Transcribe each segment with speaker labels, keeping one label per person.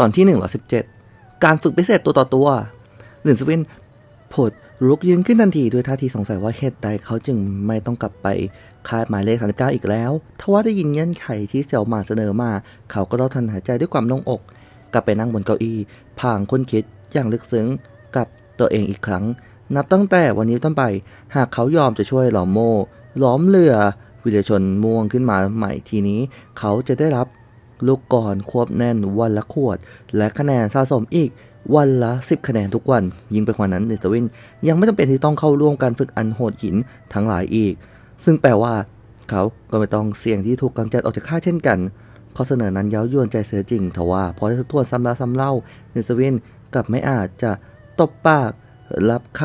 Speaker 1: ตอนที่ 117 การฝึกพิเศษตัวต่อตัวหลินสวินผดรุกยืนขึ้นทันทีด้วยท่าทีสงสัยว่าเหตุใดเขาจึงไม่ต้องกลับไปคาดหมายเลข39อีกแล้ว ทว่าได้ยินเงื่อนไขที่เสี่ยวหมาเสนอมา เขาก็ต้องทันหายใจด้วยความโล่งอก กลับไปนั่งบนเก้าอี้พลางค้นคิดอย่างลึกซึ้งกับตัวเองอีกครั้ง นับตั้งแต่วันนี้ต้นไป หากเขายอมจะช่วยหลอมโมล้อมเรือวิทยชนม่วงขึ้นมาใหม่ทีนี้ เขาจะได้รับ ลูกกรควบแน่นวันละขวด และคะแนนสะสมอีกวันละ 10 คะแนนทุกวัน ยิ่งไปกว่านั้นเนตวินยังไม่จำเป็นที่ต้องเข้าร่วมการฝึกอันโหดหินทั้งหลายอีก ซึ่งแปลว่า เขาก็ไม่ต้องเสี่ยงที่ถูกกำจัดออกจากค่ายเช่นกัน ข้อเสนอนั้นเย้ายวนใจเสียจริงทว่าพอได้ทบทวนซ้ำแล้วซ้ำเล่าเนสวินกลับไม่อาจจะตบปากรับค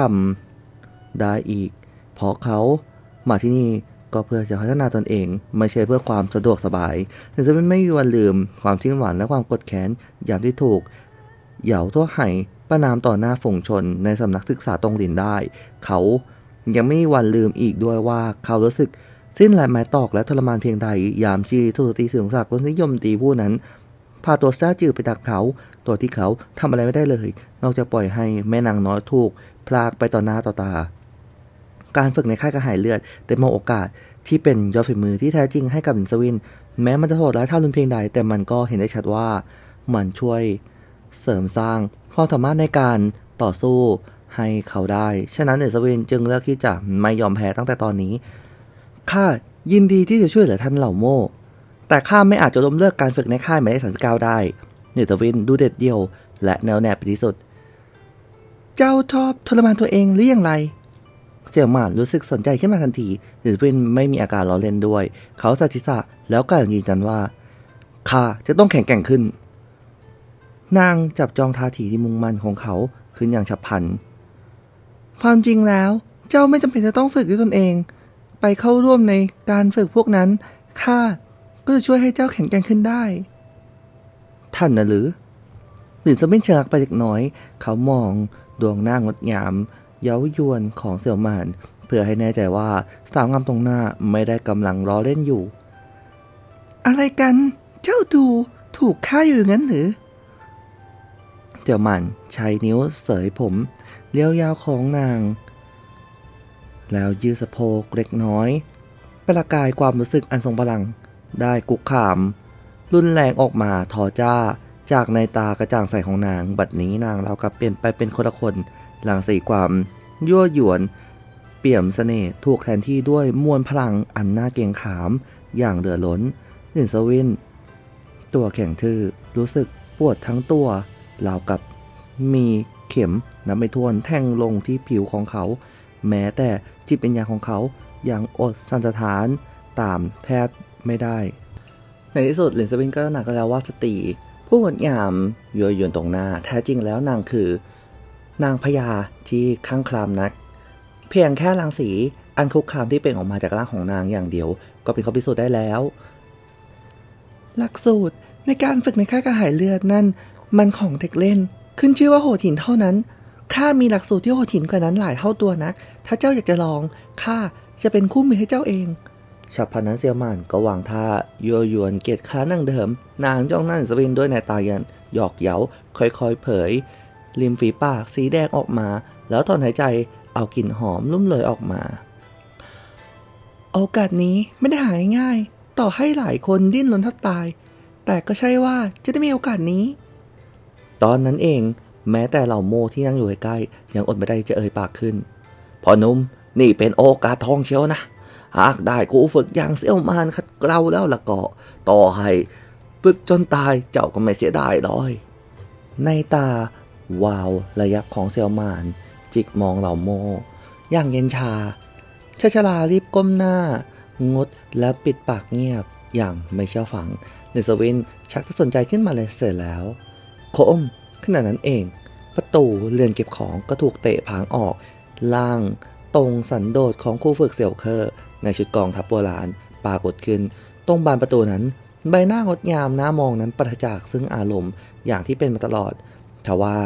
Speaker 1: ำได้อีกเพราะเขามาที่นี่ ก็เพื่อจะพัฒนาตนเอง ไม่ใช่เพื่อความสะดวกสบายเนสวินไม่มีวันลืมความชิ้นหวานและความกดแค้นอย่างที่ถูก เหยาทั่วไห่ประนามต่อหน้าฝูงชนในสำนักศึกษาตรงหลินได้ เขายังไม่มีวันลืมอีกด้วยว่าเขารู้สึก สิ้นแรงไม้ตอกและทรมานเพียงใด ยามที่ทุตีสูงศักดิ์รสนิยมตีผู้นั้นพาตัวซาจือไปดักเขาตัวที่เขาทำอะไรไม่ได้เลย นอกจากปล่อยให้แม่นางน้อยถูกพลากไปต่อหน้าต่อตา การฝึกในค่ายกระหายเลือดได้มองโอกาสที่เป็นยอดฝีมือที่แท้จริงให้กับสวิน แม้มันจะโหดร้ายท่ารุนเพียงใด แต่มันก็เห็นได้ชัดว่ามันช่วยเสริมสร้างความสามารถในการต่อสู้ให้เขาได้ ฉะนั้นเอสวินจึงเลือกที่จะไม่ยอมแพ้ตั้งแต่ตอนนี้ ข้ายินดีที่จะช่วยเหลือท่านเหล่าโม แต่ข้าไม่อาจจะล้มเลิกการฝึกในค่ายหมายเลขสามสิบเก้าได้ เนตวินดูเด็ดเดี่ยว และแนวแนบเป็นที่สุด เจ้าชอบทรมานตัวเองหรืออย่างไร เสี่ยวหมานรู้สึกสนใจขึ้นมาทันทีเนตวินไม่มีอาการล้อเล่นด้วย เขาสัจจิษะแล้วกล่าวยืนยันว่าข้าจะต้องแข็งแกร่งขึ้น นางจับจองท่าทีที่มุ่งมั่นของเขาขึ้นอย่างฉับพลัน ความจริงแล้ว เจ้าไม่จำเป็นจะต้องฝึกด้วยตนเอง ไปเข้าร่วมในการฝึกพวกนั้นข้าก็จะช่วยให้เจ้าแข็งแกร่งขึ้นได้ ท่านนะหรือหลินสมินเชิกไปเล็กน้อย เขามองดวงหน้างดงาม เย้ายวนของเสี่ยวหมาน เพื่อให้แน่ใจว่าสาวงามตรงหน้าไม่ได้กำลังล้อเล่นอยู่ อะไรกัน เจ้าดูถูกฆ่าอยู่งั้นหรือเสี่ยวหมานใช้นิ้วเสยผมเลี้ยวยาวของนาง แล้วยืดสะโพกเล็กน้อยประกายความรู้สึกอันทรงพลัง ได้กุกขาม รุนแรงออกมาทอจ้าจากในตากระจ่างใสของนาง บัดนี้นางเรากับเปลี่ยนไปเป็นคนละคนหลังสีความ ยั่วหยวน เปี่ยมเสน่ห์ถูกแทนที่ด้วยมวลพลังอันน่าเกงขามอย่างเหลือล้นหนินสวิน ตัวแข็งทื่อรู้สึกปวดทั้งตัวราวกับมีเข็มนับไม่ถ้วนแทงลงที่ผิวของเขา แม้แต่จิตปัญญาของเขายังอดสันสถานตามแทบไม่ได้ ในที่สุดหลินสวินก็หนักแล้วว่าสตรีผู้งดงามยั่วยวนตรงหน้า แท้จริงแล้วนางคือ นางพญาที่ข้างคลามนัก เพียงแค่รังสีอันคุกคามที่เปล่งออกมาจากร่างของนางอย่างเดียว ก็เป็นข้อพิสูจน์ได้แล้ว หลักสูตรในการฝึกในค่ายกระหายเลือดนั่น มันของเด็กเล่น ขึ้นชื่อว่าโหดหินเท่านั้นข้ามีหลักสูตรที่โหดหินกว่านั้นหลายเท่าตัวนัก ถ้าเจ้าอยากจะลองข้าจะเป็นคู่มือให้เจ้าเองฉับพลันนั้นเซียวหมานก็วางท่ายัวยวนเกียรติค้านั่งเดิม นางจ้องนั่นสวินด้วยในตายันหยอกเย้าค่อยๆเผย ริมฝีปากสีแดงออกมา แล้วถอนหายใจเอากลิ่นหอมลุ่มเลยออกมา โอกาสนี้ไม่ได้หาง่าย ต่อให้หลายคนดิ้นรนแทบตาย แต่ก็ใช่ว่าจะได้มีโอกาสนี้ ตอนนั้นเองแม้แต่เหล่าโมที่นั่งอยู่ใกล้ยังอดไม่ได้จะเอ่ยปากขึ้นพอนุ่มนี่เป็นโอกาสทองเชียวนะ หากได้ครูฝึกอย่างเซี่ยวมานคัดเกลาแล้วละก็ต่อให้ฝึกจนตายเจ้าก็ไม่เสียดายหรอย ในตา วาว ระยับของเซียวมาน จิกมองเหล่าโม อย่างเย็นชาชาชลารีบก้มหน้า งดและปิดปากเงียบอย่างไม่เชื่อฟังเนสวินชักจะสนใจขึ้นมาเลยเสร็จแล้ว โคมขณะนั้นเอง ประตูเรือนเก็บของก็ถูกเตะผางออก ล่างตรงสันโดษของครูฝึกเสี่ยวเคอร์ในชุดกองทัพโบราณปรากฏขึ้น ตรงบานประตูนั้น ใบหน้างดงามน่ามองนั้นปราศจากซึ่งอารมณ์อย่างที่เป็นมาตลอด ทว่า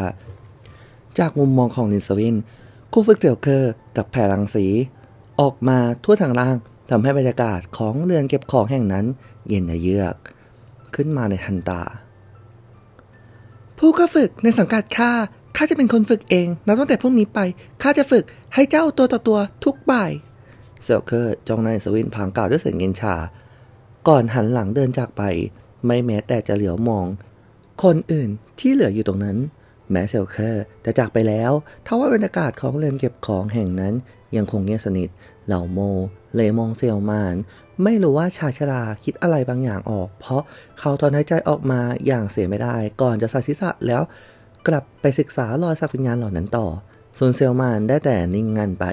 Speaker 1: จากมุมมองของนินสวินครูฝึกเสี่ยวเคอร์กับแผ่รังสี ออกมาทั่วทางล่างทำให้บรรยากาศของเรือนเก็บของแห่งนั้น เย็นเยือก ขึ้นมาในทันตา ผู้เข้าฝึกในสังกัดข้าข้าจะเป็นคนฝึกเองนับตั้งแต่พรุ่งนี้ไปข้าจะฝึกให้เจ้าตัวต่อตัวทุกบ่ายเซลเคอร์จ้องนายสวินพางกล่าวด้วยเสียงเย็นชา ก่อนหันหลังเดินจากไป ไม่แม้แต่จะเหลียวมอง คนอื่นที่เหลืออยู่ตรงนั้น แม้เซลเคอร์จะจากไปแล้วทว่าบรรยากาศของเรือนเก็บของแห่งนั้น ยังคงเงียบสนิท เหล่าโม เลยมองเซลมาน ไม่รู้ว่าชาชราคิดอะไรบางอย่างออก เพราะเขาถอนหายใจออกมาอย่างเสียไม่ได้ ก่อนจะสักศีรษะแล้วกลับไปศึกษารอยสักวิญญาณเหล่านั้นต่อ ส่วนเซลมานได้แต่นิ่งงันไป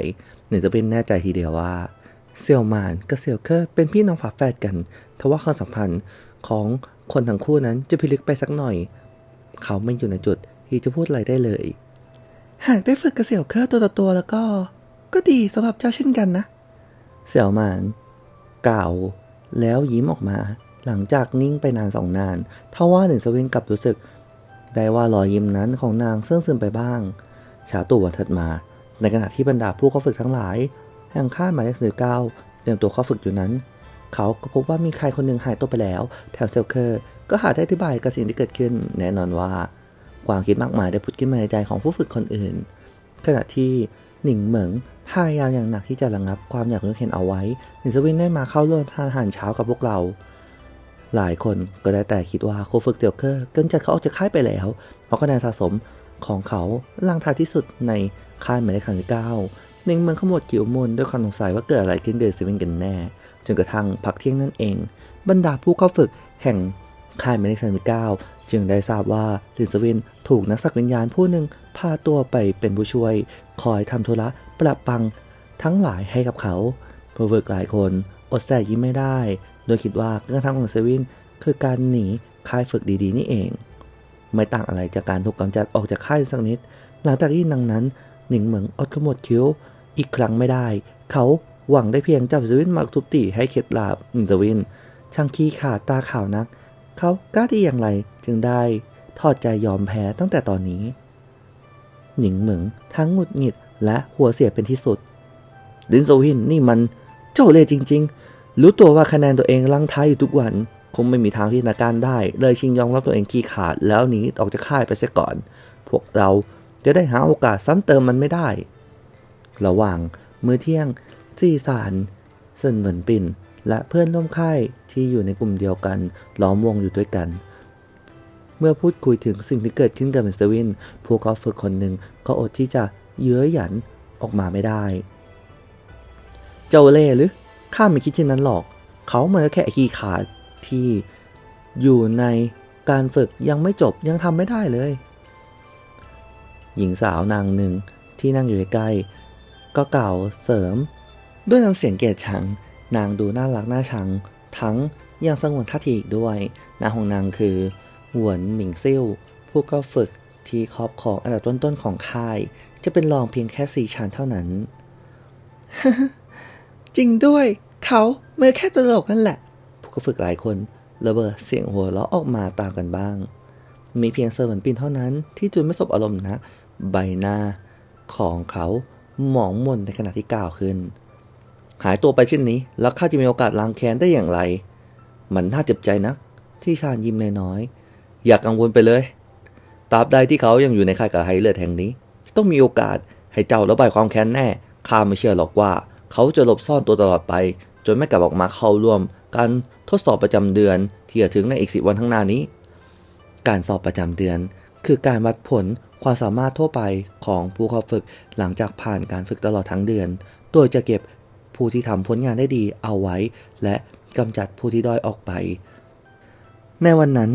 Speaker 1: หนึ่งจะเป็นแน่ใจทีเดียวว่าเซลมานกับเซลเคอร์เป็นพี่น้องฝาแฝดกัน ทว่าความสัมพันธ์ของ คนทั้งคู่นั้นจะพิลึกไปสักหน่อย เขาไม่อยู่ในจุดที่จะพูดอะไรได้เลย หากได้ฝึกกับเซลเคอร์ตัวต่อตัวแล้วก็ ก็ดีสำหรับเจ้าเช่นกันนะเซลมานกล่าวแล้วยิ้มออกมา หลังจากนิ่งไปนานสองนานทว่าหนึ่งสวินกลับรู้สึก ได้ว่ารอยยิ้มนั้นของนางเสื่องซึมไปบ้างเช้าตู่วันถัดมา ในขณะที่บรรดาผู้เข้าฝึกทั้งหลายแห่งค่ายหมายเลขสิบเก้าเตรียมตัวเข้าฝึกอยู่นั้น เขาก็พบว่ามีใครคนหนึ่งหายตัวไปแล้วแถวเซลเคอร์ ก็หาได้อธิบายกับสิ่งที่เกิดขึ้น แน่นอนว่า ความคิดมากมายได้ผุดขึ้นมาในใจของผู้ฝึกคนอื่น ขณะที่หนิงเหมิงพยายามอย่างหนักที่จะระงับความอยากรู้เห็นเอาไว้หนิงสวินได้มาเข้าร่วมทานอาหารเช้ากับพวกเรา หลายคนก็ได้แต่คิดว่าโคฝึกเตียวเคอร์เกินจัดเขาออกจากค่ายไปแล้ว เพราะคะแนนสะสมของเขาล่างท้ายที่สุดในค่ายหมายเลขที่เก้าหนึ่งเมืองขมวดกิวมุนด้วยความสงสัยว่าเกิดอะไรขึ้นเดือดเซว่นกันแน่ จนกระทั่งพักเที่ยงนั่นเอง บรรดาผู้เข้าฝึกแห่งค่ายหมายเลขที่เก้าจึงได้ทราบว่าลินสวินถูกนักสักวิญญาณผู้หนึ่งพาตัวไปเป็นผู้ช่วย คอยทำธุระประปังทั้งหลายให้กับเขาผู้ฝึกหลายคนอดแสยิ้มไม่ได้ โดยคิดว่าการกระทำของเซวินคือการหนีค่ายฝึกดีๆ นี่เอง ไม่ต่างอะไรจากการถูกกำจัดออกจากค่ายสักนิด หลังจากที่ดังนั้นหนิงเหมืองอดขมวดคิ้ว อีกครั้งไม่ได้ เขา หวังได้เพียงจับเซวินมาทุบตีให้เข็ดหลาบเซวิน ช่างขี้ขาดตาขาวนัก เขากล้าที่อย่างไรจึงได้ทอดใจยอมแพ้ตั้งแต่ตอนนี้หนิงเหมิงทั้งหงุดหงิดและหัวเสียเป็นที่สุด ลินโซวินนี่มันเจ้าเล่ห์จริง ๆ รู้ตัวว่าคะแนนตัวเองลังท้ายอยู่ทุกวัน คงไม่มีทางที่จะการได้ เลยชิงยอมรับตัวเองขี้ขาดแล้วหนีออกจากค่ายไปเสียก่อน พวกเราจะได้หาโอกาสซ้ำเติมมันไม่ได้ ระหว่างมื้อเที่ยง จี้ซานเซินเหวินปินและเพื่อนร่วมค่ายที่อยู่ในกลุ่มเดียวกันล้อมวงอยู่ด้วยกัน เมื่อพูดคุยถึงสิ่งที่เกิดขึ้นกับมิสเตอร์วินพวกเขาฝึกคนหนึ่งก็อดที่จะเย้ยหยันออกมาไม่ได้ เจ้าเล่หรือข้าไม่คิดเช่นนั้นหรอก เขามันก็แค่ไอ้ขี้ขาดที่อยู่ในการฝึกยังไม่จบยังทำไม่ได้เลย หญิงสาวนางหนึ่งที่นั่งอยู่ใกล้ก็กล่าวเสริม ด้วยน้ำเสียงเกลียดชัง นางดูน่ารักน่าชัง ทั้งยังสงวนท่าทีอีกด้วยนาของนางคือหวนหมิงซิ่วผู้เข้าฝึกที่ครอบครองอันดับต้นๆของค่าย จะเป็นรองเพียงแค่สี่ชั้นเท่านั้น จริงด้วย เขาเมื่อแค่ตลกนั่นแหละ ผู้เข้าฝึกหลายคนระเบิดเสียงหัวเราะออกมาตามกันบ้าง มีเพียงเซอร์เหมือนปินเท่านั้น ที่จุนไม่สบอารมณ์นักใบหน้าของเขาหมองมนในขณะที่กล่าวขึ้น หายตัวไปเช่นนี้ แล้วข้าจะมีโอกาสล้างแค้นได้อย่างไร มันน่าเจ็บใจนะที่ชาญยิ้มน้อยๆอย่ากกังวลไปเลยตราบใดที่เขายังอยู่ในค่ายกับไฮเลือดแห่งนี้ ต้องมีโอกาสให้เจ้าระบายความแค้นแน่ข้าไม่เชื่อหรอกว่า เขาจะหลบซ่อนตัวตลอดไป จนไม่กลับออกมาเข้าร่วม การทดสอบประจำเดือนที่จะถึงในอีกสิวันข้างหน้านี้ การสอบประจำเดือน คือการวัดผลความสามารถทั่วไปของผู้เข้าฝึกหลังจากผ่านการฝึกตลอดทั้งเดือน โดยจะเก็บ ผู้ที่ทำผลงานได้ดีเอาไว้ และกำจัดผู้ที่ด้อยออกไป ในวันนั้น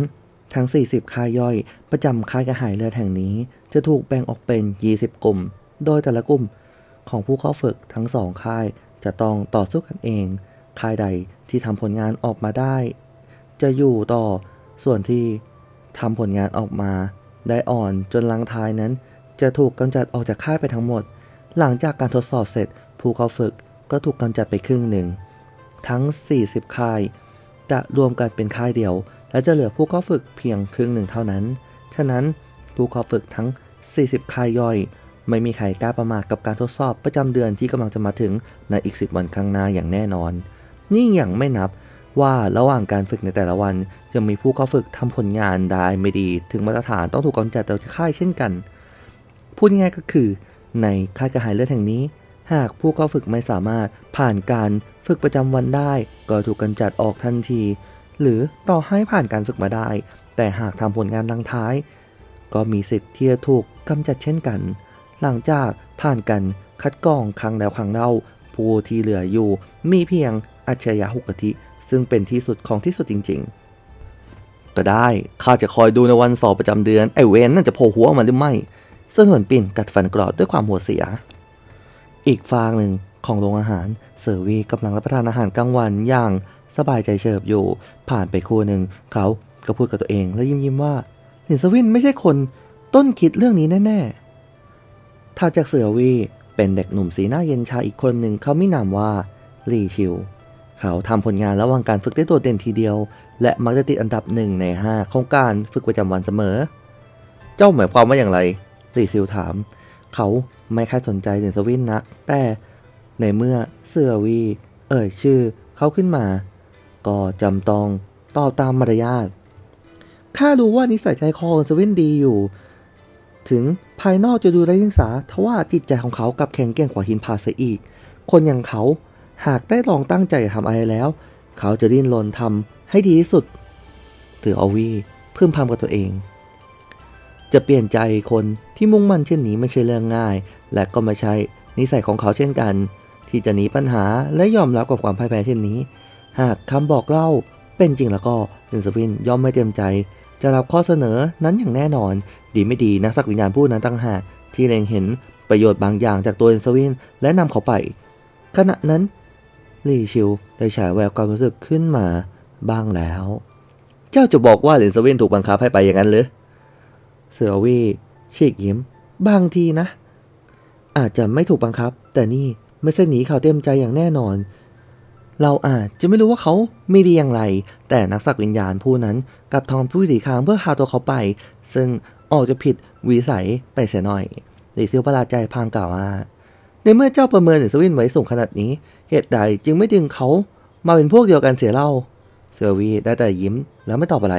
Speaker 1: ทั้ง 40 ค่ายย่อย ประจำค่ายกระหายเลือดแห่งนี้ จะถูกแบ่งออกเป็น 20 กลุ่ม โดยแต่ละกลุ่มของผู้เข้าฝึกทั้งสองค่ายจะต้องต่อสู้กันเอง ค่ายใดที่ทำผลงานออกมาได้ จะอยู่ต่อส่วนที่ทำผลงานออกมา ได้อ่อนจนลังท้ายนั้น จะถูกกำจัดออกจากค่ายไปทั้งหมด หลังจากการทดสอบเสร็จผู้เข้าฝึก ก็ถูกกำจัดไปครึ่งหนึ่ง ทั้ง 40 ค่าย จะรวมกันเป็นค่ายเดียว และจะเหลือผู้เข้าฝึกเพียงครึ่งหนึ่งเท่านั้น ฉะนั้นผู้เข้าฝึกทั้ง 40 ค่ายย่อย ไม่มีใครกล้าประมาทกับการทดสอบประจำเดือนที่กำลังจะมาถึงในอีก 10 วันข้างหน้าอย่างแน่นอน นี่ยังไม่นับว่าระหว่างการฝึกในแต่ละวันยังมีผู้เข้าฝึกทำผลงานได้ไม่ดี ถึงมาตรฐานต้องถูกกำจัดจากค่ายเช่นกัน พูดง่ายๆก็คือ ในค่ายกระหายเลือดแห่งนี้ หากผู้เข้าฝึกไม่สามารถผ่านการฝึกประจำวันได้ ก็ถูกกำจัดออกทันที หรือต่อให้ผ่านการฝึกมาได้ แต่หากทำผลงานลังท้าย ก็มีสิทธิ์ที่จะถูกกำจัดเช่นกัน หลังจากผ่านกันคัดกรองครั้งแล้วครั้งเล่า ผู้ที่เหลืออยู่มีเพียงอัจฉริยะหกกะทิซึ่งเป็นที่สุดของที่สุดจริง ๆ ก็ได้ข้าจะคอยดูในวันสอบประจำเดือนไอเวนนั่นจะโผล่หัวออกมาหรือไม่เสื้อหวนปิ่นกัดฟันกรอดด้วยความหัวเสีย อีกฟางหนึ่งของโรงอาหาร เซอร์วีกำลังรับประทานอาหารกลางวันอย่างสบายใจเฉิบอยู่ ผ่านไปครู่หนึ่งเขาก็พูดกับตัวเองและยิ้มยิ้มว่าหลินสวินไม่ใช่คนต้นคิดเรื่องนี้แน่ๆถ้าจากเสือวีเป็นเด็กหนุ่มสีหน้าเย็นชาอีกคนหนึ่งเขาไมีนามว่าลีชิว เขาทำผลงานระหว่างการฝึกได้โดดเด่นทีเดียว และมักจะติดอันดับหนึ่งในห้าของการฝึกประจำวันเสมอ เจ้าหมายความว่าอย่างไรลีชิวถาม เขา ไม่ค่อยสนใจหลินสวินนักแต่ในเมื่อเสือวี เอ่ยชื่อเขาขึ้นมา ก็จำต้องตอบตามมารยาทข้ารู้ว่านิสัยใจคอของสวินดีอยู่ ถึงภายนอกจะดูไร้เดียงสาทว่าจิตใจของเขากับแข็งแกร่งกว่าหินผาเสียอีก คนอย่างเขาหากได้ลองตั้งใจทำอะไรแล้ว เขาจะดิ้นรนทำให้ดีที่สุด ถืออวีพึมพำกับตัวเอง จะเปลี่ยนใจคนที่มุ่งมั่นเช่นนี้ไม่ใช่เรื่องง่าย และก็ไม่ใช่นิสัยของเขาเช่นกัน ที่จะหนีปัญหาและยอมรับกับความพ่ายแพ้เช่นนี้ หากคำบอกเล่าเป็นจริงแล้วก็ลินสวินย่อมไม่เต็มใจ จะรับข้อเสนอนั้นอย่างแน่นอน ดีไม่ดีนักสักวิญญาณผู้นั้นตั้งหากที่เล็งเห็นประโยชน์บางอย่างจากตัวลินสวินและนำเขาไป ขณะนั้นลี่ชิวได้ฉายแววความรู้สึกขึ้นมาบ้างแล้ว เจ้าจะบอกว่าลินสวินถูกบังคับให้ไปอย่างนั้นหรือ เสือวีฉีกยิ้ม บางทีนะ อาจจะไม่ถูกบังคับ แต่นี่ไม่ใช่หนีเขาวเต็มใจอย่างแน่นอน เราอาจจะไม่รู้ว่าเขาไม่ดีอย่างไร แต่นักสักวิญญาณผู้นั้นกลับทองผู้ดีค้างเพื่อพาตัวเขาไป ซึ่งออกจะผิดวิสัยไปเสียหน่อยลิซิลประหลาดใจพางกล่าวว่าในเมื่อเจ้าประเมินหรือสวินไว้สูงขนาดนี้ เหตุใดจึงไม่ดึงเขามาเป็นพวกเดียวกันเสียเล่า เซอร์วีได้แต่ยิ้มแล้วไม่ตอบอะไร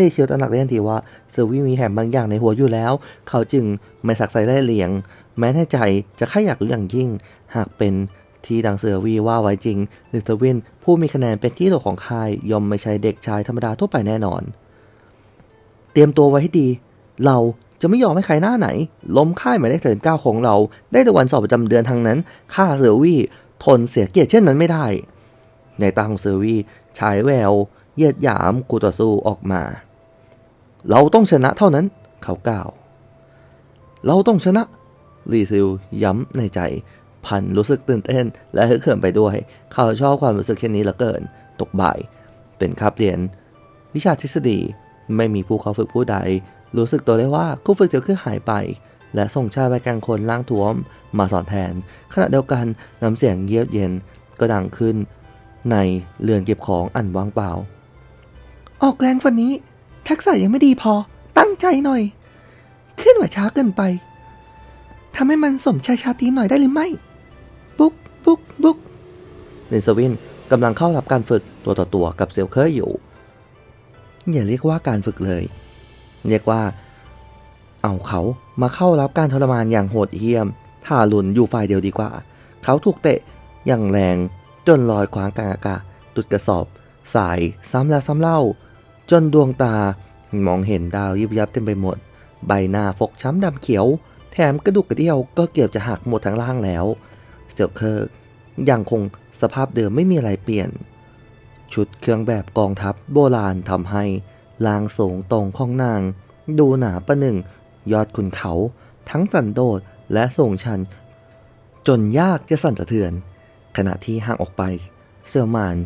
Speaker 1: นเชียวตระหนักได้ทันทีว่าเซอร์วีมีแหมบางอย่างในหัวอยู่แล้ว เขาจึงไม่สักใส่ได้เลียง แม้ในใจจะแค่อยากรู้อย่างยิ่ง หากเป็นที่ดังเซอร์วีว่าไว้จริงหรือเวินผู้มีคะแนนเป็นที่โหลของค่ายย่อมไม่ใช่เด็กชายธรรมดาทั่วไปแน่นอน เตรียมตัวไว้ให้ดี เราจะไม่ยอมให้ใครหน้าไหน ล้มค่ายหมายเลขเถินเก้าของเรา ได้ในวันสอบประจำเดือนทางนั้น ข้าเซอร์วีทนเสียเกียรติเช่นนั้นไม่ได้ ในตาของเซอร์วีฉายแววเยียดหยามกูต่อสู้ออกมา เราต้องชนะเท่านั้น เขากล่าวเราต้องชนะลีซิลย้ำในใจ พันรู้สึกตื่นเต้น และฮึกเหิมไปด้วย เขาชอบความรู้สึกเช่นนี้เหลือเกิน ตกบ่าย เป็นคาบเรียน วิชาทฤษฎีไม่มีผู้เขาฝึกผู้ใด รู้สึกตัวได้ว่าคู่ฝึกเดียวคือหายไป และส่งชายไปกลางคนล่างท้วม มาสอนแทน ขณะเดียวกันน้ำเสียงเยียบเย็นก็ดังขึ้น ในเรือนเก็บของอันว่างเปล่า ออกแรงวันนี้ ทักษะยังไม่ดีพอ ตั้งใจหน่อย ขึ้นไหวช้าเกินไปทำให้มันสมชายชาตีหน่อยได้หรือไม่ บุ๊กบุ๊กบุ๊กเรนสวินกำลังเข้ารับการฝึกตัวต่อตัวกับเซลเคอร์อยู่ อย่าเรียกว่าการฝึกเลย เรียกว่า เอาเขามาเข้ารับการทรมานอย่างโหดเหี้ยมท่าหลุนอยู่ฝ่ายเดียวดีกว่า เขาถูกเตะอย่างแรงจนลอยขวางกลางอากาศตุดกระสอบ สายซ้ำแล้วซ้ำเล่า จนดวงตามองเห็นดาวยิบยับเต็มไปหมด ใบหน้าฟกช้ำดำเขียว แถมกระดูกกระเดี่ยวก็เกือบจะหักหมดทั้งล่างแล้วสเตลเคอร์กยังคงสภาพเดิมไม่มีอะไรเปลี่ยน ชุดเครื่องแบบกองทัพโบราณทำให้ลางสูงตรงของนาง ดูหนาประหนึ่ง ยอดขุนเขา ทั้งสันโดษและสูงชัน จนยากจะสั่นสะเทือน ขณะที่ห่างออกไป เซอร์มาน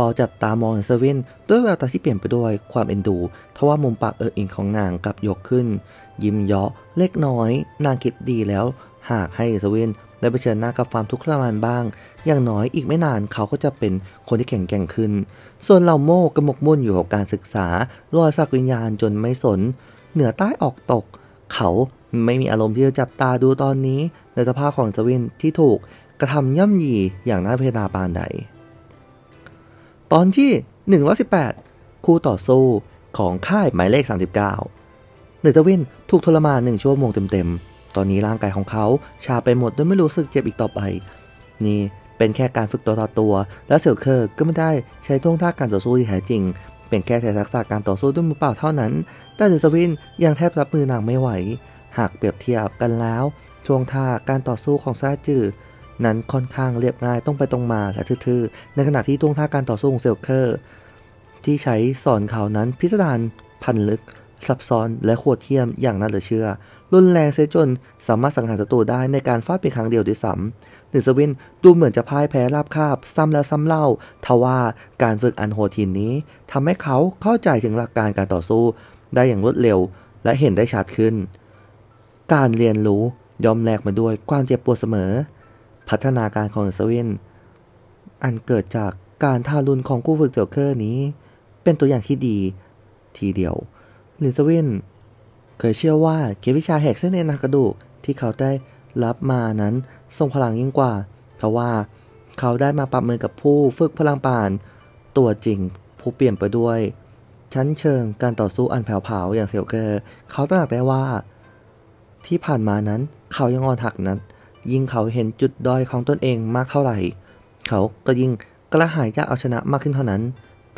Speaker 1: เฝ้าจับตามองเซเว่นด้วยแววตาที่เปลี่ยนไปด้วยความเอ็นดูทว่ามุมปากเอิกอิงของนางกลับยกขึ้น ยิ้มเยาะเล็กน้อย นางคิดดีแล้ว หากให้เซเว่นได้เชิญหน้ากับความทุกข์ทรมานบ้าง อย่างน้อยอีกไม่นานเขาก็จะเป็นคนที่แข็งแกร่งขึ้น ส่วนเหล่าโม่กระหมกมุ่นอยู่กับการศึกษารอยสักวิญญาณจนไม่สน เหนือใต้ออกตก เขาไม่มีอารมณ์ที่จะจับตาดูตอนนี้ ในสภาพของเซเว่นที่ถูกกระทำย่ำยีอย่างน่าเพนาปานใด ตอนที่ 118 คู่ต่อสู้ของค่ายหมายเลข 39เนเธอร์วินถูกทรมานหนึ่งชั่วโมงเต็มๆ ตอนนี้ร่างกายของเขาชาไปหมดโดยไม่รู้สึกเจ็บอีกต่อไป นี่เป็นแค่การฝึกตัวต่อตัว และเซลเคอร์ก็ไม่ได้ใช้ท่วงท่าการต่อสู้ที่แท้จริง เป็นแค่ใช้ทักษะการต่อสู้ด้วยมือเปล่าเท่านั้น แต่เดซวินยังแทบรับมือนางไม่ไหว หากเปรียบเทียบกันแล้วช่วงท่าการต่อสู้ของซาจือ นั้นค่อนข้างเรียบง่ายต้องไปตรงมาและทื่อๆ ในขณะที่ท่วงท่าการต่อสู้ของเซลเคอร์ ที่ใช้สอนเขานั้นพิสดารพันลึก ซับซ้อนและโคตรเทียมอย่างน่าเหลือเชื่อ รุนแรงเสียจนสามารถสังหารศัตรูได้ในการฟาดเป็นครั้งเดียวด้วยซ้ำหนึ่งสวินดูเหมือนจะพ่ายแพ้ราบคาบ ซ้ำแล้วซ้ำเล่า ทว่าการฝึกอันโหดหินนี้ทำให้เขาเข้าใจถึงหลักการการต่อสู้ได้อย่างรวดเร็ว และเห็นได้ชัดขึ้น การเรียนรู้ย่อมแลกมาด้วยความเจ็บปวดเสมอ พัฒนาการของสวินอันเกิดจากการทารุณของกู้ฝึกเจอเคอร์นี้ เป็นตัวอย่างที่ดี ทีเดียวลินสวินเคยเชื่อว่าเกวิชาแหกเส้นเอ็นหักกระดูกที่เขาได้รับมานั้นทรงพลังยิ่งกว่าทว่าเขาได้มาปรับมือกับผู้ฝึกพลังป่าน ตัวจริงผู้เปลี่ยนไปด้วย ชั้นเชิงการต่อสู้อันแผ่วๆอย่างเซียวเกอร์ เขาตระหนักได้ว่า ที่ผ่านมานั้นเขายังอ่อนหักนั้น ยิ่งเขาเห็นจุดด้อยของตนเองมากเท่าไหร่ เขาก็ยิ่งกระหายจะเอาชนะมากขึ้นเท่านั้น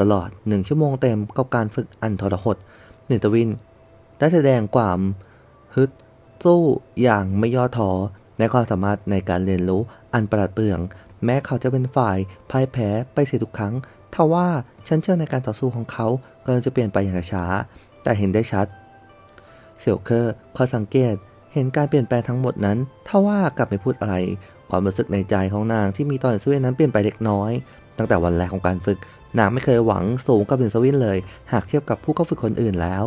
Speaker 1: ตลอดหนึ่งชั่วโมงเต็มกับการฝึกอันทรหดเนตวิน ได้แสดงความฮึดสู้อย่างไม่ย่อท้อในความสามารถในการเรียนรู้อันประหลาดเปลือง แม้เขาจะเป็นฝ่ายพ่ายแพ้ไปเสียทุกครั้งทว่าชั้นเชิงในการต่อสู้ของเขากำลังจะเปลี่ยนไปอย่างช้า แต่เห็นได้ชัดเสี่ยวเคอร์คอยสังเกต เห็นการเปลี่ยนแปลงทั้งหมดนั้นทว่ากลับไม่พูดอะไร ความรู้สึกในใจของนางที่มีตอนสวินนั้นเปลี่ยนไปเล็กน้อย ตั้งแต่วันแรกของการฝึก นางไม่เคยหวังสูงกับลินสวินเลย หากเทียบกับผู้เข้าฝึกคนอื่นแล้ว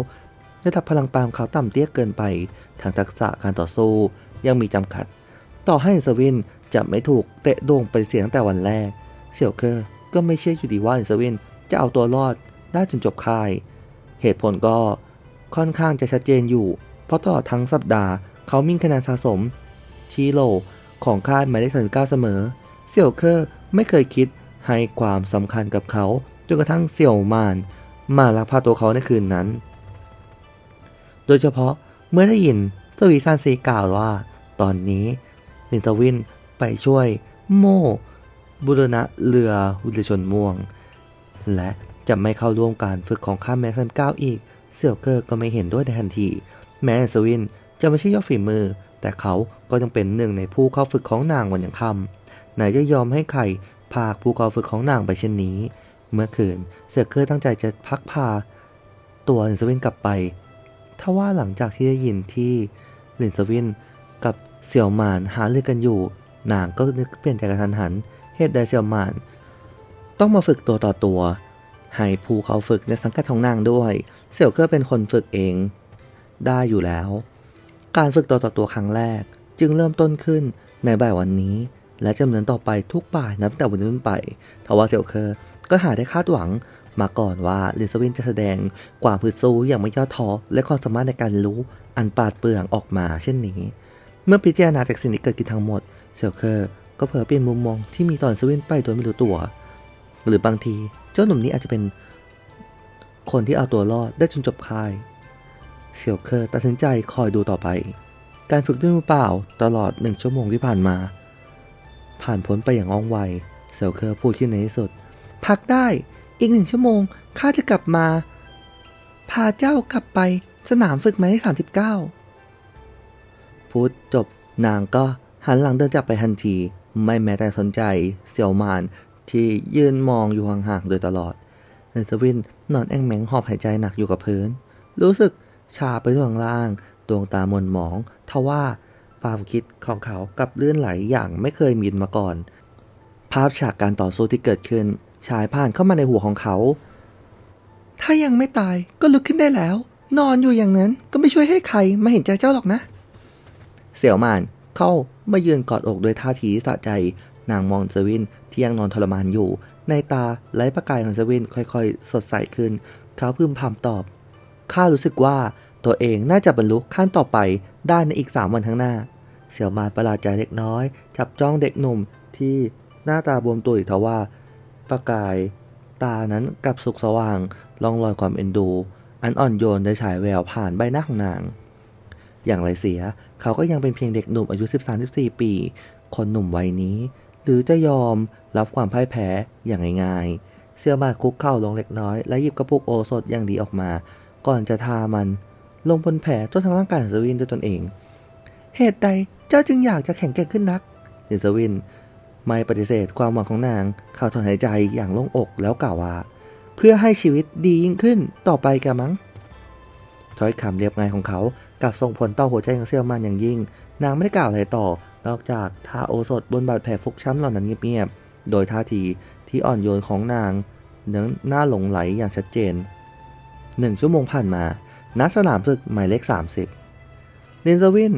Speaker 1: ระดับพลังปามเขาต่ำเตี้ยเกินไป ทางทักษะการต่อสู้ยังมีจำกัด ต่อให้สวินจะไม่ถูกเตะโด่งไปเสียตั้งแต่วันแรกเสี่ยวเคอร์ก็ไม่เชื่ออยู่ดีว่าลิสวินจะเอาตัวรอดได้จนจบค่าย เหตุผลก็ค่อนข้างจะชัดเจนอยู่ เพราะตลอดทั้งสัปดาห์ เขามีคะแนนสะสม ชีโลของค่ายหมายเลข39เสมอ เสี่ยวเคอร์ไม่เคยคิดให้ความสำคัญกับเขาจนกระทั่งเสี่ยวมานมาลักพาตัวเขาในคืนนั้น โดยเฉพาะเมื่อได้ยินสวีซานซีกล่าวว่า ตอนนี้ลินตวินไปช่วยโมบุรณะเรือวิชนม่วง และจะไม่เข้าร่วมการฝึกของข้ามแม็กซ์เก้าอีก เสี่ยวเกอร์ก็ไม่เห็นด้วยในทันที แม้สวิน จะไม่ใช่ยอดฝีมือ แต่เขาก็ยังเป็นหนึ่งในผู้เข้าฝึกของนางวันยังค่ำไหนจะยอมให้ใครพาผู้เข้าฝึกของนางไปเช่นนี้ เมื่อคืนเสี่ยเกอตั้งใจจะพักพา ตัวลินสวินกลับไปทว่าหลังจากที่ได้ยินที่ลินสวินกับเสี่ยวหมานหาเรื่องกันอยู่ นางก็นึกเปลี่ยนใจกระทันหัน เหตุใดเสี่ยวหมาน ต้องมาฝึกตัวต่อตัวให้ผู้เขาฝึกในสังกัดของนางด้วย เสี่ยวเกอร์เป็นคนฝึกเอง ได้อยู่แล้ว การฝึกตัวต่อตัวครั้งแรก จึงเริ่มต้นขึ้นในบ่ายวันนี้ และจะดำเนินต่อไปทุกบ่ายนับแต่วันนี้เป็นไปทว่าเสี่ยวเคอร์ก็หาได้คาดหวังมาก่อนว่าลินสวินจะแสดงกว่าพืชสู้อย่างไม่ย่อท้อและความสามารถในการรู้อันปาดเปรื่องออกมาเช่นนี้ เมื่อพิจารณาจากสิ่งที่เกิดขึ้นทั้งหมดเสี่ยวเคอร์ก็เผลอเปลี่ยนมุมมองที่มีตอนสวินไปโดยไม่รู้ตัว หรือบางทีเจ้าหนุ่มนี้อาจจะเป็นคนที่เอาตัวรอดได้จนจบคาย เสี่ยวเคอตัดสินใจคอยดูต่อไป การฝึกด้วยมือเปล่าตลอดหนึ่งชั่วโมงที่ผ่านมา ผ่านพ้นไปอย่างอ่องไว เสี่ยวเคอพูดขึ้นในที่สุด พักได้อีกหนึ่งชั่วโมงข้าจะกลับมา พาเจ้ากลับไปสนามฝึกหมายเลขสามสิบเก้าพูดจบนางก็หันหลังเดินจากไปทันที ไม่แม้แต่สนใจเสี่ยวมานที่ยืนมองอยู่ห่างๆโดยตลอดเนสวินนอนแองแมงหอบหายใจหนักอยู่กับพื้น รู้สึก ชาไปทั่วงล่าง ดวงตามนหมองทว่าความคิดของเขากับเลื่อนไหลอย่างไม่เคยมีมาก่อน ภาพฉากการต่อสู้ที่เกิดขึ้นฉายผ่านเข้ามาในหัวของเขา ถ้ายังไม่ตายก็ลุกขึ้นได้แล้ว นอนอยู่อย่างนั้นก็ไม่ช่วยให้ใครมาเห็นใจเจ้าหรอกนะ เสี่ยวหมานเข้ามายืนกอดอกด้วยท่าทีสะใจ นางมองเซวินที่ยังนอนทรมานอยู่ ในตาไร้ประกายของเซวินค่อยๆ สดใสขึ้น เขาพึมพำตอบ ข้ารู้สึกว่าตัวเองน่าจะบรรลุขั้นต่อไปได้ในอีกสามวันข้างหน้า เสี่ยวมานประหลาดใจเล็กน้อย จับจ้องเด็กหนุ่มที่หน้าตาบวมตัวอีกทว่า ประกาย ตานั้นกลับสุขสว่างลองรอยความเอ็นดู อันอ่อนโยนได้ฉายแววผ่านใบหน้าของนาง อย่างไรเสียเขาก็ยังเป็นเพียงเด็กหนุ่มอายุ 13-14 ปี คนหนุ่มวัยนี้ หรือจะยอมรับความพ่ายแพ้อย่างง่ายๆเสื้อบาคุกเข่าลงเล็กน้อยและหยิบกระปุกโอสถอย่างดีออกมา ก่อนจะทามัน ลงบนแผลทั่วทั้งร่างกายของสวินด้วยตนเอง เหตุใดเจ้าจึงอยากจะแข็งแกร่งขึ้นนักดิสวิน ไม่ปฏิเสธความหวังของนาง เขาถอนหายใจอย่างโล่งอกแล้วกล่าวว่า เพื่อให้ชีวิตดียิ่งขึ้นต่อไปกะมั้งถ้อยคำเรียบง่ายของเขากับส่งผลต่อหัวใจของเซียวมันอย่างยิ่ง นางไม่ได้กล่าวอะไรต่อ นอกจากทาโอสถบนบาดแผลฟกช้ำเหล่านั้นเงียบๆ โดยท่าทีที่อ่อนโยนของนางนั้นน่าหลงไหลอย่างชัดเจน หนึ่งชั่วโมงผ่านมาณสนามฝึกหมายเลข 30เดนซาวิน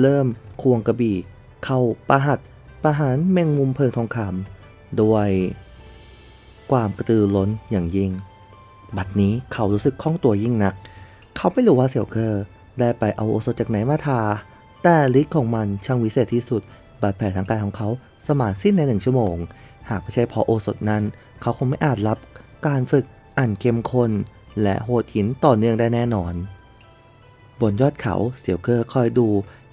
Speaker 1: เริ่มควงกระบี่ เข้าประหัตประหารแมงมุมเพลิงทองคำด้วยความกระตือร้นอย่างยิ่ง บัดนี้เขารู้สึกคล่องตัวยิ่งนัก เขาไม่รู้ว่าเสี่ยวเคอร์ได้ไปเอาโอสถจากไหนมาทา แต่ฤทธิ์ของมันช่างวิเศษที่สุด บาดแผลทางกายของเขาสมานสิ้นในหนึ่งชั่วโมง หากไม่ใช่เพราะโอสถนั้น เขาคงไม่อาจรับการฝึกอ่านเข้มข้น และโหดหินต่อเนื่องได้แน่นอน บนยอดเขาเสี่ยวเคอร์คอยดู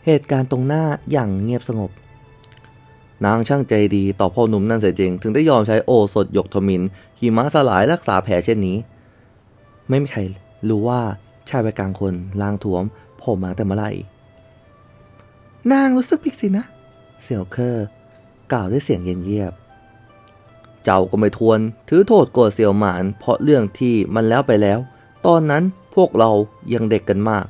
Speaker 1: เหตุการณ์ตรงหน้าอย่างเงียบสงบ นางช่างใจดีต่อพ่อหนุ่มนั่นเสียจริง ถึงได้ยอมใช้โอสถหยกทมินหิมะสลายรักษาแผลเช่นนี้ ไม่มีใครรู้ว่าชายวัยกลางคนลางถวมผล่มาแต่เมื่อไรนางรู้สึกผิดสินะ เสี่ยวเคอร์กล่าวด้วยเสียงเย็นเยียบ เจ้าก็ไม่ทวน ถือโทษโกรธเสี่ยวหมาน เพราะเรื่องที่มันแล้วไปแล้ว ตอนนั้นพวกเรายังเด็กกันมาก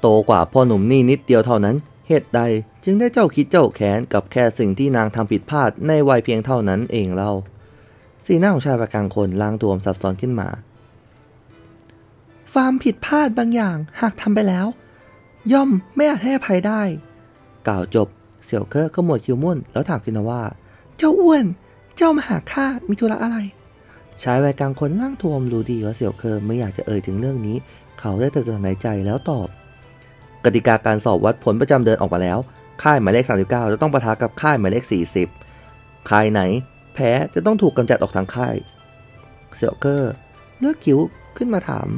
Speaker 1: โตกว่าพ่อหนุ่มนี่นิดเดียวเท่านั้น เหตุใดจึงได้เจ้าคิดเจ้าแค้นกับแค่สิ่งที่นางทำผิดพลาดในวัยเพียงเท่านั้นเองเล่าสีหน้าของชายประกางคนลางตัวมซับซ้อนขึ้นมาความผิดพลาดบางอย่างหากทำไปแล้ว ย่อมไม่อาจให้อภัยได้ กล่าวจบ เสี่ยวเคอร์ก็หมวดคิวมุ่นแล้วถามขึ้นาว่า เจ้าอ้วน เจ้ามาหาข้ามีธุระอะไร ชายวัยกลางคนร่างทวมรู้ดีว่าเสี่ยวเคอร์ไม่อยากจะเอ่ยถึงเรื่องนี้ เขาได้แต่ตัดสินใจแล้วตอบ กติกาการสอบวัดผลประจำเดือนออกมาแล้ว ค่ายหมายเลข 39 จะต้องประทะกับค่ายหมายเลข 40 ค่ายไหน แพ้จะต้องถูกกำจัดออกทางค่าย เสี่ยวเคอร์เลือกคิ้วขึ้นมาถาม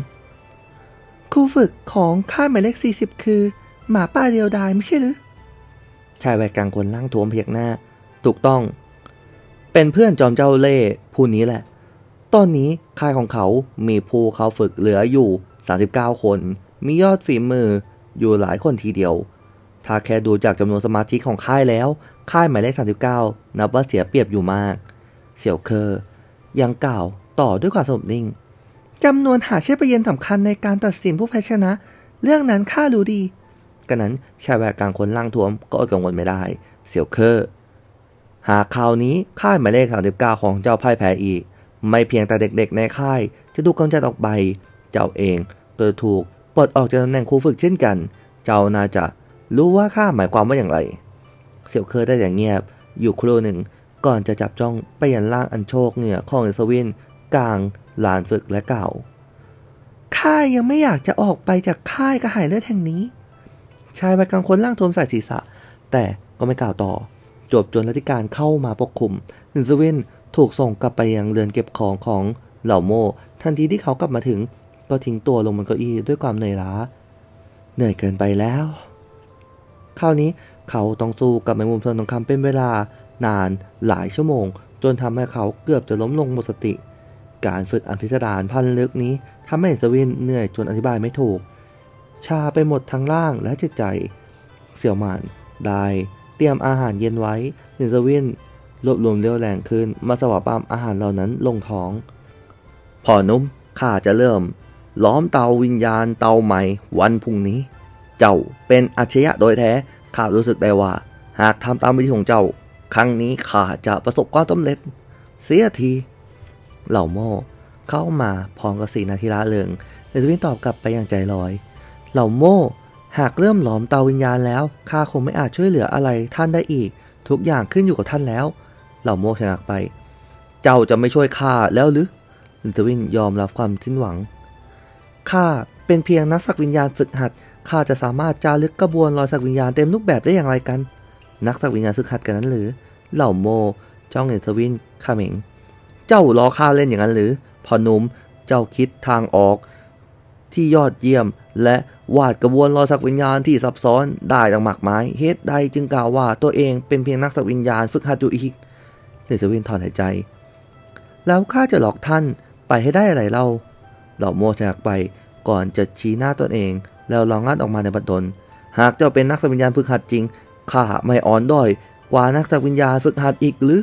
Speaker 1: ครูฝึกของค่ายหมายเลข 40 คือ หมาป่าเดียวดายไม่ใช่หรือชายวัยกลางคนล่างทวมเพียกหน้า ถูกต้อง เป็นเพื่อนจอมเจ้าเล่ห์ผู้นี้แหละ ตอนนี้ค่ายของเขามีผู้เขาฝึกเหลืออยู่ 39 คน มียอดฝีมืออยู่หลายคนทีเดียว ถ้าแค่ดูจากจำนวนสมาชิกของค่ายแล้ว ค่ายหมายเลข 39 นับว่าเสียเปรียบอยู่มาก เสี่ยวเคอร์ยังกล่าวต่อด้วยความสงบนิ่งจำนวนหาเชื่อประเย็นสำคัญในการตัดสินผู้แพ้ชนะ เรื่องนั้นข้ารู้ดี กันนั้นชายแวกกลางคนล่างทวมก็อดกังวลไม่ได้ เสี่ยวเคอร์ หากคราวนี้ค่ายหมายเลข 39 ของเจ้าพ่ายแพ้อีก ไม่เพียงแต่เด็กๆในค่ายจะถูกกำจัดออกไป เจ้าเองก็จะถูกปลดออกจากตำแหน่งครูฝึกเช่นกัน เจ้าน่าจะรู้ว่าข้าหมายความว่าอย่างไร เสี่ยวเคอร์ได้อย่างเงียบ อยู่ครู่หนึ่ง ก่อนจะจับจ้องไปยันล่างอันโชคเหนือของอิสวิน กลางลานฝึกและกล่าวข้ายังไม่อยากจะออกไปจากค่ายกระหายเลือดแห่งนี้ ชายวัยกลางคนล่างทวมใส่ศีรษะ แต่ก็ไม่กล่าวต่อ จบจนรัติการเข้ามาปกคลุมอิสวินถูกส่งกลับไปยังเรือนเก็บของของเหล่าโม ทันทีที่เขากลับมาถึง ก็ทิ้งตัวลงบนเก้าอี้ด้วยความเหนื่อยล้า เหนื่อยเกินไปแล้ว คราวนี้เขาต้องสู้กับแมงมุมเพลิงทองคำเป็นเวลานานหลายชั่วโมง จนทำให้เขาเกือบจะล้มลงหมดสติ การฝึกอันพิสดารพันลึกนี้ทำให้สวินเหนื่อยจนอธิบายไม่ถูก ชาไปหมดทั้งร่างและจิตใจ เสี่ยวหมานได้ เตรียมอาหารเย็นไว้หนึ่งสวินรวบรวมเรี่ยวแรงขึ้นมาสวาปามอาหารเหล่านั้นลงท้องพอนุ่มข้าจะเริ่ม ล้อมเตาวิญญาณเตาใหม่วันพรุ่งนี้ เจ้าเป็นอัจฉริยะโดยแท้ข้ารู้สึกได้ว่า หากทำตามวิธีของเจ้า ครั้งนี้ข้าจะประสบความสำเร็จ เสียที เหล่าโม่เข้ามาพร้อมกับสีนาทีละเริงเดซวินตอบกลับไปอย่างใจลอย เหล่าโม่ หากเริ่มหลอมเตาวิญญาณแล้วข้าคงไม่อาจช่วยเหลืออะไรท่านได้อีก ทุกอย่างขึ้นอยู่กับท่านแล้ว เหล่าโม่ชะงักไป เจ้าจะไม่ช่วยข้าแล้วหรือลินเทวินยอมรับความสิ้นหวังข้าเป็นเพียงนักสักวิญญาณฝึกหัดข้าจะสามารถจารึกกระบวนรอยสักวิญญาณเต็มรูปแบบได้อย่างไรกัน นักสักวิญญาณฝึกหัดกันนั้นหรือ เหล่าโมจ้องเห็นทวินข้าเหม็ง เจ้าล้อข้าเล่นอย่างนั้นหรือพอนุ่มเจ้าคิดทางออก ที่ยอดเยี่ยมและ วาดกระบวนรอสักวิญญาณที่ซับซ้อนได้ดังหมากไมายเหตุใดจึงกล่าวว่าตัวเองเป็นเพียงนักสักวิญญาณฝึกหัดอยู่อีกเดซวินถอนหายใจ แล้วข้าจะหลอกท่านไปให้ได้อะไรเล่าเหล่าโมจากไปก่อนจะชี้หน้าตนเอง แล้วลองงัดออกมาในบัดดลหากเจ้าเป็นนักสักวิญญาณฝึกหัดจริงข้าไม่อ่อนด้อยกว่านักสักวิญญาณฝึกหัดอีกหรือ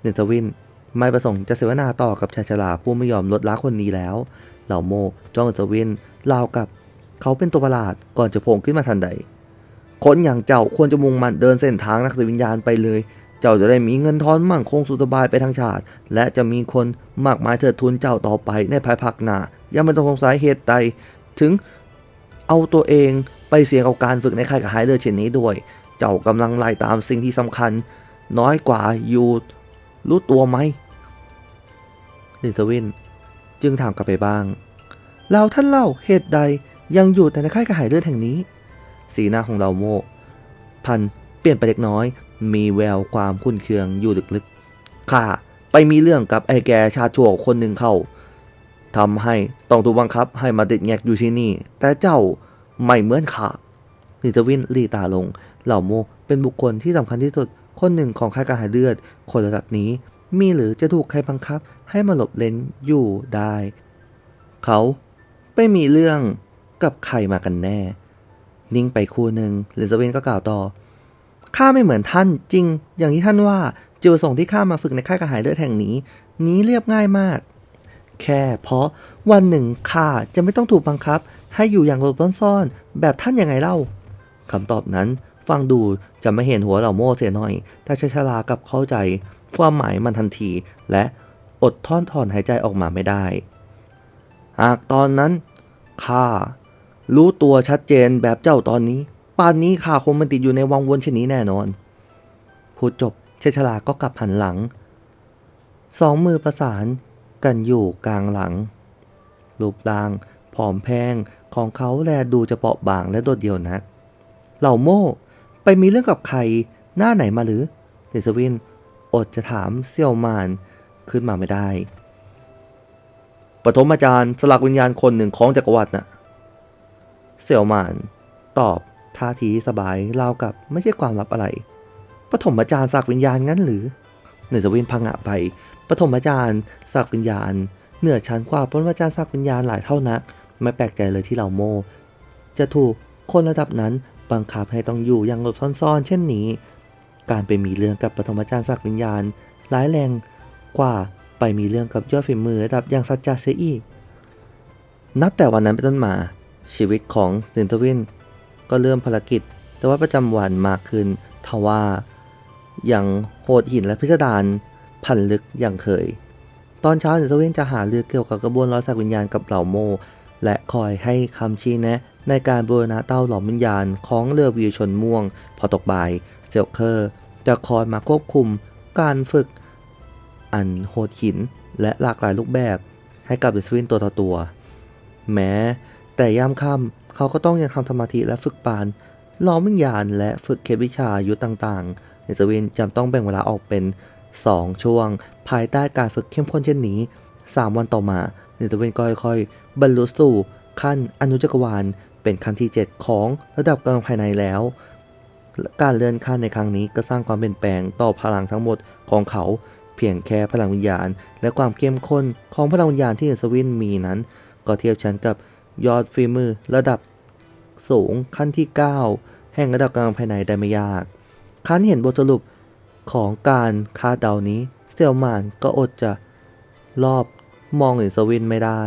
Speaker 1: เดซวินไม่ประสงค์จะเสวนาต่อกับชายชราผู้ไม่ยอมลดละคนนี้แล้ว เหล่าโมจ้องเดซวินรากับ เขาเป็นตัวประหลาดก่อนจะโผล่ขึ้นมาทันใด คนอย่างเจ้าควรจะมุ่งมั่นเดินเส้นทางนักสืบวิญญาณไปเลย เจ้าจะได้มีเงินทอนมั่งคงสุขสบายไปทั้งชาติ และจะมีคนมากมายเถิดทุนเจ้าต่อไปในภายภาคหน้าอย่าไม่ต้องสงสัยเหตุใดถึงเอาตัวเองไปเสี่ยงกับการฝึกในค่ายกระหายเลือดเช่นนี้ด้วย เจ้ากำลังไล่ตามสิ่งที่สำคัญ น้อยกว่าอยู่รู้ตัวไหมลิทวินจึงถามกลับไปบ้างแล้วท่านเล่าเหตุใด ยังอยู่แต่ในค่ายกระหายเลือดแห่งนี้ สีหน้าของเราโมพันเปลี่ยนไปเล็กน้อย มีแววความคุ้นเคืองอยู่ลึกๆข้าไปมีเรื่องกับไอ้แกชาชั่วคนหนึ่งเข้าทำให้ต้องถูกบังคับให้มาติดแงกอยู่ที่นี่ แต่เจ้าไม่เหมือนข้าลิตวินลีตาลง เหล่าโมเป็นบุคคลที่สำคัญที่สุดคนหนึ่งของค่ายกระหายเลือด คนระดับนี้มีหรือจะถูกใครบังคับให้มาหลบเลนอยู่ได้ เขาไปมีเรื่อง กับใครมากันแน่ นิ่งไปคู่หนึ่งลิซาเวนก็กล่าวต่อ ข้าไม่เหมือนท่านจริง อย่างที่ท่านว่าจุดประสงค์ที่ข้ามาฝึกในค่ายกระหายเลือดแห่งนี้ นี้เรียบง่ายมาก แค่เพราะวันหนึ่งข้าจะไม่ต้องถูกบังคับ ให้อยู่อย่างหลบซ่อน แบบท่านยังไงเล่าคำตอบนั้นฟังดูจะไม่เห็นหัวเหล่าโม่เสียหน่อย แต่ชาชรากับเข้าใจความหมายมันทันที และอดท่อนถอนหายใจออกมาไม่ได้ หากตอนนั้นข้า รู้ตัวชัดเจนแบบเจ้าตอนนี้ ป่านนี้ข้าคงมันติดอยู่ในวังวนเช่นนี้แน่นอน พูดจบเชษฐาก็กลับหันหลัง สองมือประสานกันอยู่กลางหลัง รูปร่างผอมแพงของเขาแลดูจะเปราะบางและโดดเดี่ยวนัก เหล่าโม่ไปมีเรื่องกับใครหน้าไหนมาหรือเดซวิน อดจะถามเซี่ยวมานขึ้นมาไม่ได้ปฐมอาจารย์สลักวิญญาณคนหนึ่งของจักรวรรดิน่ะ เสี่ยวหมานตอบท่าทีสบายราวกับไม่ใช่ความลับอะไร ปฐมอาจารย์สักวิญญาณงั้นหรือเหนยสวินพังอะไป ปฐมอาจารย์สักวิญญาณ เหนือชั้นกว่าปฐมอาจารย์สักวิญญาณหลายเท่านัก ไม่แปลกใจเลยที่เราโม จะถูกคนระดับนั้นบังคับให้ต้องอยู่อย่างหลบซ่อนๆ เช่นนี้ การไปมีเรื่องกับปฐมอาจารย์สักวิญญาณ ร้ายแรงกว่าไปมีเรื่องกับยอดฝีมือระดับอย่างสัจจาเสียอีกนับแต่วันนั้นเป็นต้นมา ชีวิตของสตินทวินก็เริ่มภารกิจ แต่ว่าประจำวันมากขึ้นทว่าอย่างโหดหินและพิสดารพันลึกอย่างเคย ตอนเช้าสตินทวินจะหาเรือเกี่ยวกับกระบวนรอยสักวิญญาณกับเหล่าโม และคอยให้คำชี้แนะ ในการบูรณะเต้าหลอมวิญญาณของเรือวิวชนม่วง พอตกบ่ายเซลเคอร์ จะคอยมาควบคุมการฝึกอันโหดหินและหลากหลายรูปแบบให้กับเดสวินตัวต่อตัว แม้ แต่ยามค่ำเขาก็ต้องยังทำสมาธิและฝึกปานล้อมวิญญาณและฝึกเคล็ดวิชายุทธต่างๆเดสวินจำต้องแบ่งเวลาออกเป็น 2 ช่วง ภายใต้การฝึกเข้มข้นเช่นนี้ 3 วันต่อมาเดสวินก็ค่อยๆ บรรลุสู่ขั้นอนุจักรวาล เป็นขั้นที่ 7 ของระดับกำลังภายในแล้ว การเลื่อนขั้นในครั้งนี้ก็สร้างความเปลี่ยนแปลงต่อพลังทั้งหมดของเขา เพียงแค่พลังวิญญาณ และความเข้มข้นของพลังวิญญาณที่เดสวินมีนั้น ก็เทียบชั้นกับ ยอดฝีมือระดับสูงขั้นที่ 9 แห่งระดับกลางภายในได้ไม่ยาก คันเห็นบทสรุปของการคาดเดานี้ เซลมานก็อดจะรอบมองเห็นสวินไม่ได้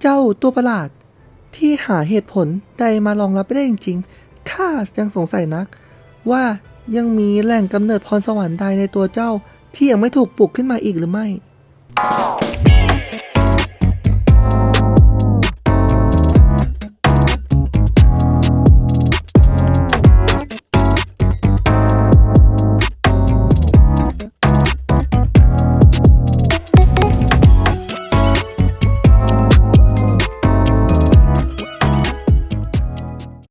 Speaker 1: เจ้าตัวประหลาดที่หาเหตุผลใดมารองรับไม่ได้จริงๆ ข้ายังสงสัยนัก ว่ายังมีแหล่งกำเนิดพรสวรรค์ใดในตัวเจ้าที่ยังไม่ถูกปลุกขึ้นมาอีกหรือไม่